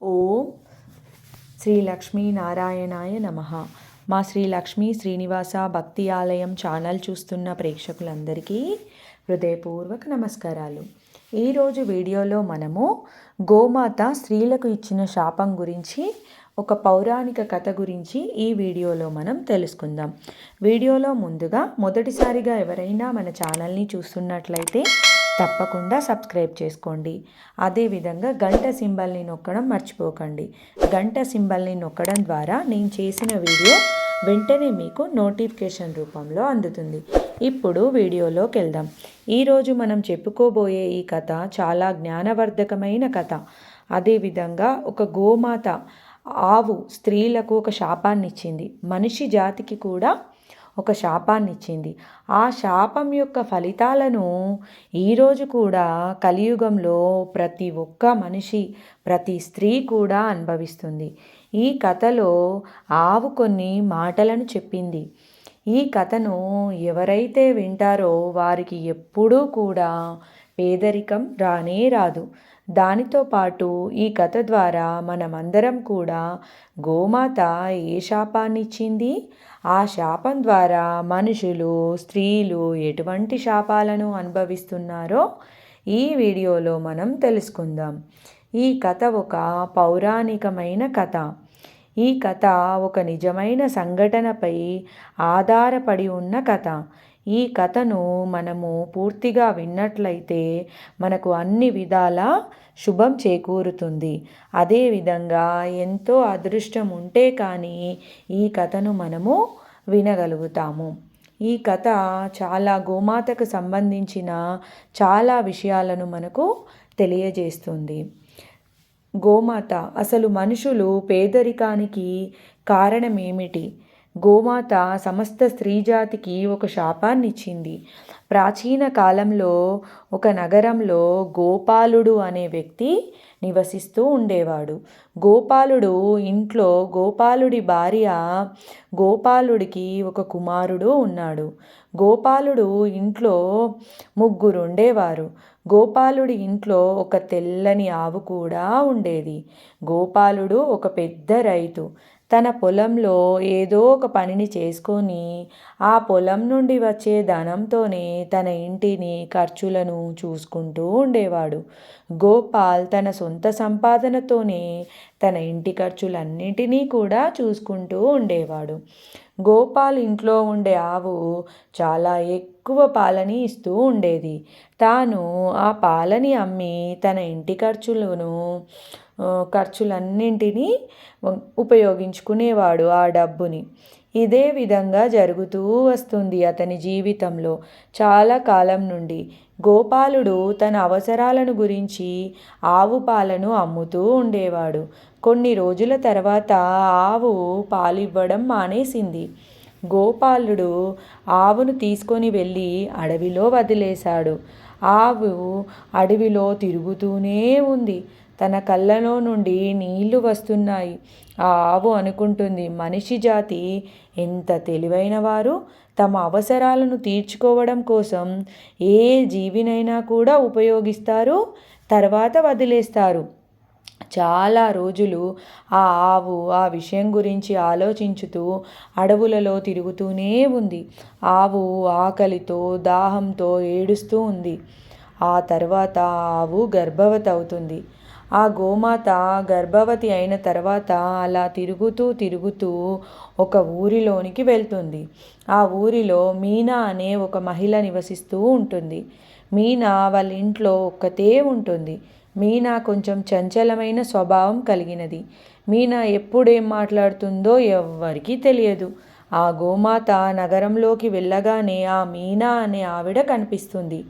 ఓం శ్రీ లక్ష్మీనారాయణాయ నమ. మా శ్రీ లక్ష్మీ శ్రీనివాస భక్తి ఆలయం ఛానల్ చూస్తున్న ప్రేక్షకులందరికీ హృదయపూర్వక నమస్కారాలు. ఈరోజు వీడియోలో మనము గోమాత స్త్రీలకు ఇచ్చిన శాపం గురించి ఒక పౌరాణిక కథ గురించి ఈ వీడియోలో మనం తెలుసుకుందాం. వీడియోలో ముందుగా మొదటిసారిగా ఎవరైనా మన ఛానల్ని చూస్తున్నట్లయితే తప్పకుండా సబ్స్క్రైబ్ చేసుకోండి. అదేవిధంగా గంట సింబల్ని నొక్కడం మర్చిపోకండి. గంట సింబల్ని నొక్కడం ద్వారా నేను చేసిన వీడియో వెంటనే మీకు నోటిఫికేషన్ రూపంలో అందుతుంది. ఇప్పుడు వీడియోలోకి వెళ్దాం. ఈరోజు మనం చెప్పుకోబోయే ఈ కథ చాలా జ్ఞానవర్ధకమైన కథ. అదేవిధంగా ఒక గోమాత ఆవు స్త్రీలకు ఒక శాపాన్ని ఇచ్చింది మనిషి జాతికి కూడా ఒక శాపాన్ని ఇచ్చింది ఆ శాపం యొక్క ఫలితాలను ఈరోజు కూడా కలియుగంలో ప్రతి ఒక్క మనిషి ప్రతి స్త్రీ కూడా అనుభవిస్తుంది. ఈ కథలో ఆవు కొన్ని మాటలను చెప్పింది. ఈ కథను ఎవరైతే వింటారో వారికి ఎప్పుడూ కూడా పేదరికం రానే రాదు. దానితో పాటు ఈ కథ ద్వారా మనమందరం కూడా గోమాత ఏ శాపాన్ని ఇచ్చింది ఆ శాపం ద్వారా మనుషులు స్త్రీలు ఎటువంటి శాపాలను అనుభవిస్తున్నారో ఈ వీడియోలో మనం తెలుసుకుందాం. ఈ కథ ఒక పౌరాణికమైన కథ. ఈ కథ ఒక నిజమైన సంఘటనపై ఆధారపడి ఉన్న కథ. ఈ కథను మనము పూర్తిగా విన్నట్లయితే మనకు అన్ని విధాల శుభం చేకూరుతుంది. అదేవిధంగా ఎంతో అదృష్టం ఉంటే కానీ ఈ కథను మనము వినగలుగుతాము. ఈ కథ చాలా గోమాతకు సంబంధించిన చాలా విషయాలను మనకు తెలియజేస్తుంది. గోమాత అసలు మనుషులు పేదరికానికి కారణమేమిటి? గోమాత సమస్త స్త్రీజాతికి ఒక శాపాన్నిచ్చింది. ప్రాచీన కాలంలో ఒక నగరంలో గోపాలుడు అనే వ్యక్తి నివసిస్తూ ఉండేవాడు. గోపాలుడు ఇంట్లో గోపాలుడి భార్య గోపాలుడికి ఒక కుమారుడు ఉన్నాడు. గోపాలుడు ఇంట్లో ముగ్గురు ఉండేవారు గోపాలుడి ఇంట్లో ఒక తెల్లని ఆవు కూడా ఉండేది. గోపాలుడు ఒక పెద్ద రైతు. తన పొలంలో ఏదో ఒక పనిని చేసుకొని ఆ పొలం నుండి వచ్చే ధనంతోనే తన ఇంటిని ఖర్చులను చూసుకుంటూ ఉండేవాడు. గోపాల్ తన సొంత సంపాదనతోనే తన ఇంటి ఖర్చులన్నింటినీ కూడా చూసుకుంటూ ఉండేవాడు. గోపాల్ ఇంట్లో ఉండే ఆవు చాలా ఎక్కువ పాలని ఇస్తూ ఉండేది. తాను ఆ పాలని అమ్మి తన ఇంటి ఖర్చులను ఖర్చులన్నింటినీ ఉపయోగించుకునేవాడు ఆ డబ్బుని. ఇదే విధంగా జరుగుతూ వస్తుంది అతని జీవితంలో. చాలా కాలం నుండి గోపాలుడు తన అవసరాలను గురించి ఆవు పాలను అమ్ముతూ ఉండేవాడు. కొన్ని రోజుల తర్వాత ఆవు పాలివ్వడం మానేసింది. గోపాలుడు ఆవును తీసుకొని వెళ్ళి అడవిలో వదిలేశాడు. ఆవు అడవిలో తిరుగుతూనే ఉంది. తన కళ్ళలో నుండి నీళ్ళు వస్తున్నాయి. ఆ ఆవు అనుకుంటుంది మనిషి జాతి ఎంత తెలివైన వారు? తమ అవసరాలను తీర్చుకోవడం కోసం ఏ జీవినైనా కూడా ఉపయోగిస్తారు తర్వాత వదిలేస్తారు. చాలా రోజులు ఆ ఆవు ఆ విషయం గురించి ఆలోచించుతూ అడవులలో తిరుగుతూనే ఉంది. ఆవు ఆకలితో దాహంతో ఏడుస్తూ ఉంది. ఆ తర్వాత ఆవు గర్భవతి అవుతుంది. ఆ గోమాత గర్భవతి అయిన తర్వాత అలా తిరుగుతూ తిరుగుతూ ఒక ఊరిలోనికి వెళ్తుంది. ఆ ఊరిలో మీనా అనే ఒక మహిళ నివసిస్తూ ఉంటుంది. మీనా వాళ్ళ ఇంట్లో ఒక్కతే ఉంటుంది. మీనా కొంచెం చంచలమైన స్వభావం కలిగినది. మీనా ఎప్పుడేం మాట్లాడుతుందో ఎవ్వరికీ తెలియదు. ఆ గోమాత నగరంలోకి వెళ్ళగానే ఆ మీనా అనే ఆవిడ కనిపిస్తుంది.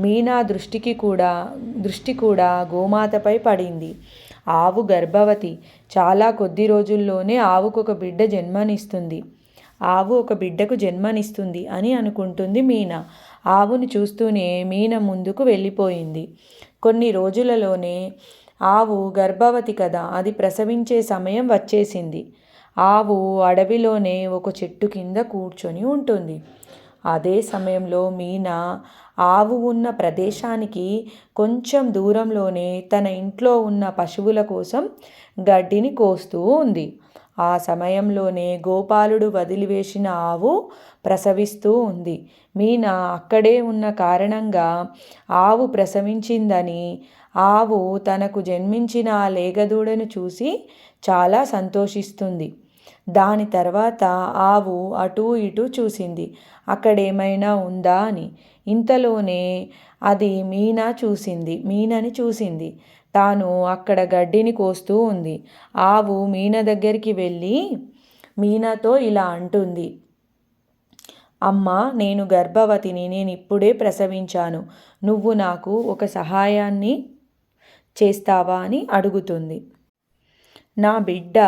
మీనా దృష్టికి కూడా దృష్టి కూడా గోమాతపై పడింది. ఆవు గర్భవతి. చాలా కొద్ది రోజుల్లోనే ఆవుకు ఒక బిడ్డ జన్మనిస్తుంది. ఆవు ఒక బిడ్డకు జన్మనిస్తుంది అని అనుకుంటుంది మీనా. ఆవును చూస్తూనే మీన ముందుకు వెళ్ళిపోయింది. కొన్ని రోజులలోనే ఆవు గర్భవతి కదా అది ప్రసవించే సమయం వచ్చేసింది. ఆవు అడవిలోనే ఒక చెట్టు కింద కూర్చొని ఉంటుంది. అదే సమయంలో మీనా ఆవు ఉన్న ప్రదేశానికి కొంచెం దూరంలోనే తన ఇంట్లో ఉన్న పశువుల కోసం గడ్డిని కోస్తూ ఉంది. ఆ సమయంలోనే గోపాలుడు వదిలివేసిన ఆవు ప్రసవిస్తూ ఉంది. మీనా అక్కడే ఉన్న కారణంగా ఆవు ప్రసవించిందని ఆవు తనకు జన్మించిన ఆ లేగదూడను చూసి చాలా సంతోషిస్తుంది. దాని తర్వాత ఆవు అటూ ఇటూ చూసింది. అక్కడేమైనా ఉందా అని. ఇంతలోనే అది మీనా చూసింది. మీనని చూసింది. తాను అక్కడ గడ్డిని కోస్తూ ఉంది. ఆవు మీన దగ్గరికి వెళ్ళి మీనాతో ఇలా అంటుంది. అమ్మ నేను గర్భవతిని నేను ఇప్పుడే ప్రసవించాను. నువ్వు నాకు ఒక సహాయాన్ని చేస్తావా అని అడుగుతుంది. నా బిడ్డ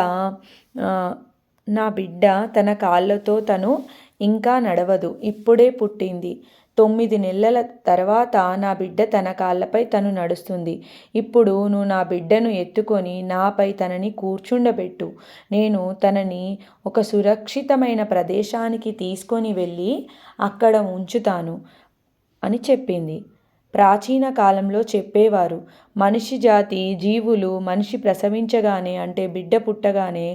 నా బిడ్డ తన కాళ్ళతో తను ఇంకా నడవదు. ఇప్పుడే పుట్టింది. తొమ్మిది నెలల తర్వాత నా బిడ్డ తన కాళ్ళపై తను నడుస్తుంది. ఇప్పుడు నువ్వు నా బిడ్డను ఎత్తుకొని నాపై తనని కూర్చుండబెట్టు. నేను తనని ఒక సురక్షితమైన ప్రదేశానికి తీసుకొని వెళ్ళి అక్కడ ఉంచుతాను అని చెప్పింది. ప్రాచీన కాలంలో చెప్పేవారు. మనిషి జాతి జీవులు మనిషి ప్రసవించగానే అంటే బిడ్డ పుట్టగానే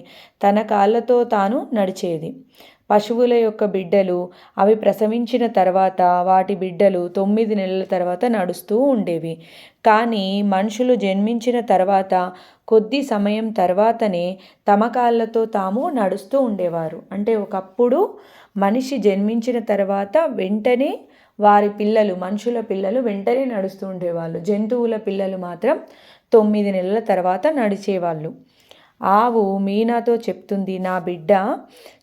తన కాళ్ళతో తాను నడిచేది. పశువుల యొక్క బిడ్డలు అవి ప్రసవించిన తర్వాత వాటి బిడ్డలు తొమ్మిది నెలల తర్వాత నడుస్తూ ఉండేవి. కానీ మనుషులు జన్మించిన తర్వాత కొద్ది సమయం తర్వాతనే తమ కాళ్ళతో తాము నడుస్తూ ఉండేవారు. అంటే ఒకప్పుడు మనిషి జన్మించిన తర్వాత వెంటనే వారి పిల్లలు మనుషుల పిల్లలు వెంటనే నడుస్తూ ఉండేవాళ్ళు. జంతువుల పిల్లలు మాత్రం తొమ్మిది నెలల తర్వాత నడిచేవాళ్ళు. ఆవు మీనాతో చెప్తుంది నా బిడ్డ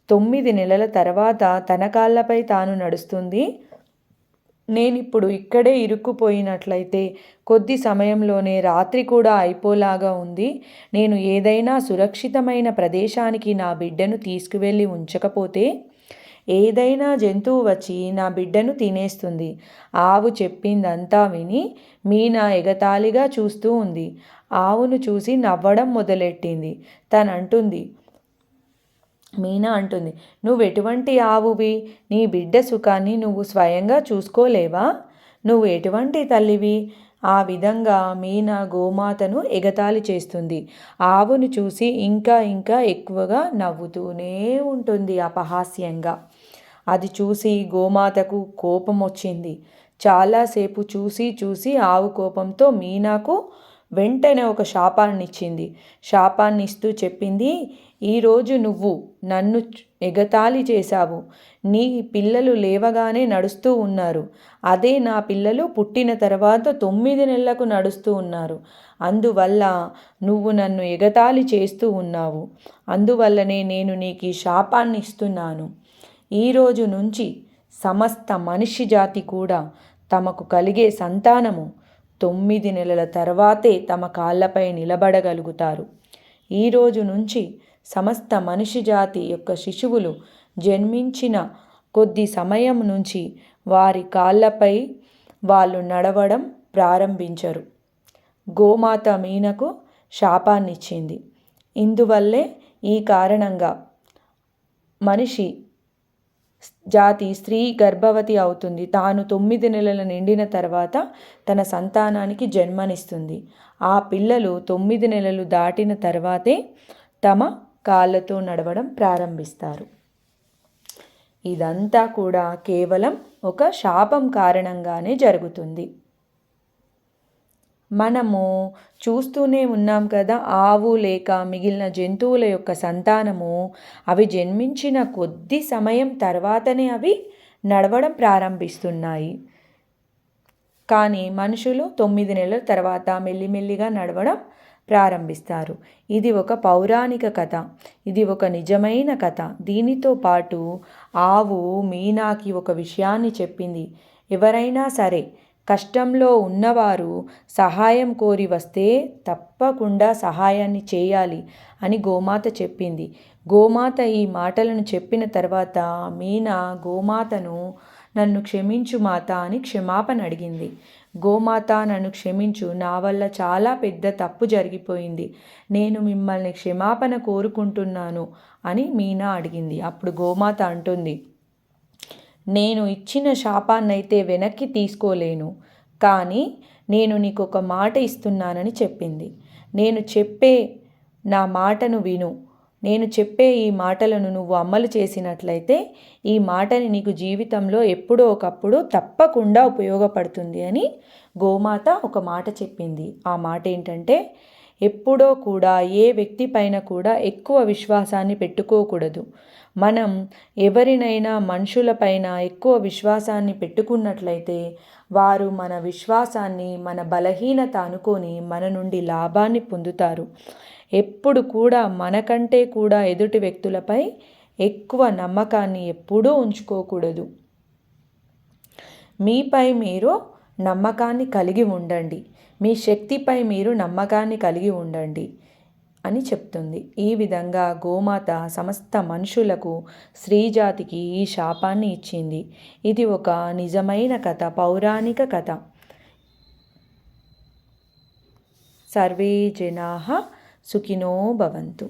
తొమ్మిది నెలల తర్వాత తన కాళ్ళపై తాను నడుస్తుంది. నేనిప్పుడు ఇక్కడే ఇరుక్కుపోయినట్లయితే కొద్ది సమయంలోనే రాత్రి కూడా అయిపోలాగా ఉంది. నేను ఏదైనా సురక్షితమైన ప్రదేశానికి నా బిడ్డను తీసుకువెళ్ళి ఉంచకపోతే ఏదైనా జంతువు వచ్చి నా బిడ్డను తినేస్తుంది. ఆవు చెప్పిందంతా విని మీనా ఎగతాళిగా చూస్తూ ఉంది. ఆవును చూసి నవ్వడం మొదలెట్టింది. తనంటుంది మీనా అంటుంది నువ్వు ఎటువంటి ఆవువి? నీ బిడ్డ సుఖాన్ని నువ్వు స్వయంగా చూసుకోలేవా? నువ్వు ఎటువంటి తల్లివి? ఆ విధంగా మీనా గోమాతను ఎగతాళి చేస్తుంది. ఆవును చూసి ఇంకా ఇంకా ఎక్కువగా నవ్వుతూనే ఉంటుంది అపహాస్యంగా. అది చూసి గోమాతకు కోపం వచ్చింది. చాలాసేపు చూసి చూసి ఆవు కోపంతో మీనాకు వెంటనే ఒక శాపాన్ని ఇచ్చింది శాపాన్ని ఇస్తూ చెప్పింది ఈరోజు నువ్వు నన్ను ఎగతాళి చేశావు. నీ పిల్లలు లేవగానే నడుస్తూ ఉన్నారు. అదే నా పిల్లలు పుట్టిన తర్వాత తొమ్మిది నెలలకు నడుస్తూ ఉన్నారు. అందువల్ల నువ్వు నన్ను ఎగతాళి చేస్తూ ఉన్నావు. అందువల్లనే నేను నీకు ఈ శాపాన్ని ఇస్తున్నాను. ఈరోజు నుంచి సమస్త మనిషి జాతి కూడా తమకు కలిగే సంతానము తొమ్మిది నెలల తర్వాతే తమ కాళ్ళపై నిలబడగలుగుతారు. ఈరోజు నుంచి సమస్త మనిషి జాతి యొక్క శిశువులు జన్మించిన కొద్ది సమయం నుంచి వారి కాళ్ళపై వాళ్ళు నడవడం ప్రారంభించరు. గోమాత మీనకు శాపాన్నిచ్చింది. ఇందువల్లే ఈ కారణంగా మనిషి జాతి స్త్రీ గర్భవతి అవుతుంది. తాను తొమ్మిది నెలల నిండిన తర్వాత తన సంతానానికి జన్మనిస్తుంది. ఆ పిల్లలు తొమ్మిది నెలలు దాటిన తర్వాతే తమ కాళ్ళతో నడవడం ప్రారంభిస్తారు. ఇదంతా కూడా కేవలం ఒక శాపం కారణంగానే జరుగుతుంది. మనము చూస్తూనే ఉన్నాం కదా ఆవు లేక మిగిలిన జంతువుల యొక్క సంతానము అవి జన్మించిన కొద్ది సమయం తర్వాతనే అవి నడవడం ప్రారంభిస్తున్నాయి. కానీ మనుషులు తొమ్మిది నెలల తర్వాత మెల్లిమెల్లిగా నడవడం ప్రారంభిస్తారు. ఇది ఒక పౌరాణిక కథ. ఇది ఒక నిజమైన కథ. దీనితో పాటు ఆవు మీనాకి ఒక విషయాన్ని చెప్పింది. ఎవరైనా సరే కష్టంలో ఉన్నవారు సహాయం కోరి వస్తే తప్పకుండా సహాయాన్ని చేయాలి అని గోమాత చెప్పింది. గోమాత ఈ మాటలను చెప్పిన తర్వాత మీనా గోమాతను నన్ను క్షమించు మాత అని క్షమాపణ అడిగింది. గోమాత నన్ను క్షమించు నా వల్ల చాలా పెద్ద తప్పు జరిగిపోయింది. నేను మిమ్మల్ని క్షమాపణ కోరుకుంటున్నాను అని మీనా అడిగింది. అప్పుడు గోమాత అంటుంది నేను ఇచ్చిన శాపాన్నైతే వెనక్కి తీసుకోలేను కానీ నేను నీకు ఒక మాట ఇస్తున్నానని చెప్పింది. నేను చెప్పే నా మాటను విను. నేను చెప్పే ఈ మాటలను నువ్వు అమలు చేసినట్లయితే ఈ మాటని నీకు జీవితంలో ఎప్పుడో ఒకప్పుడు తప్పకుండా ఉపయోగపడుతుంది అని గోమాత ఒక మాట చెప్పింది. ఆ మాట ఏంటంటే ఎప్పుడో కూడా ఏ వ్యక్తి పైన కూడా ఎక్కువ విశ్వాసాన్ని పెట్టుకోకూడదు. మనం ఎవరినైనా మనుషులపైన ఎక్కువ విశ్వాసాన్ని పెట్టుకున్నట్లయితే వారు మన విశ్వాసాన్ని మన బలహీనత అనుకొని మన నుండి లాభాన్ని పొందుతారు. ఎప్పుడు కూడా మనకంటే కూడా ఎదుటి వ్యక్తులపై ఎక్కువ నమ్మకాన్ని ఎప్పుడూ ఉంచుకోకూడదు. మీపై మీరు నమ్మకాన్ని కలిగి ఉండండి. మీ శక్తిపై మీరు నమ్మకాన్ని కలిగి ఉండండి అని చెప్తుంది. ఈ విధంగా గోమాత సమస్త మనుషులకు స్త్రీజాతికి ఈ శాపాన్ని ఇచ్చింది. ఇది ఒక నిజమైన కథ పౌరాణిక కథ. సర్వే జనా सुखिनो भवन्तु।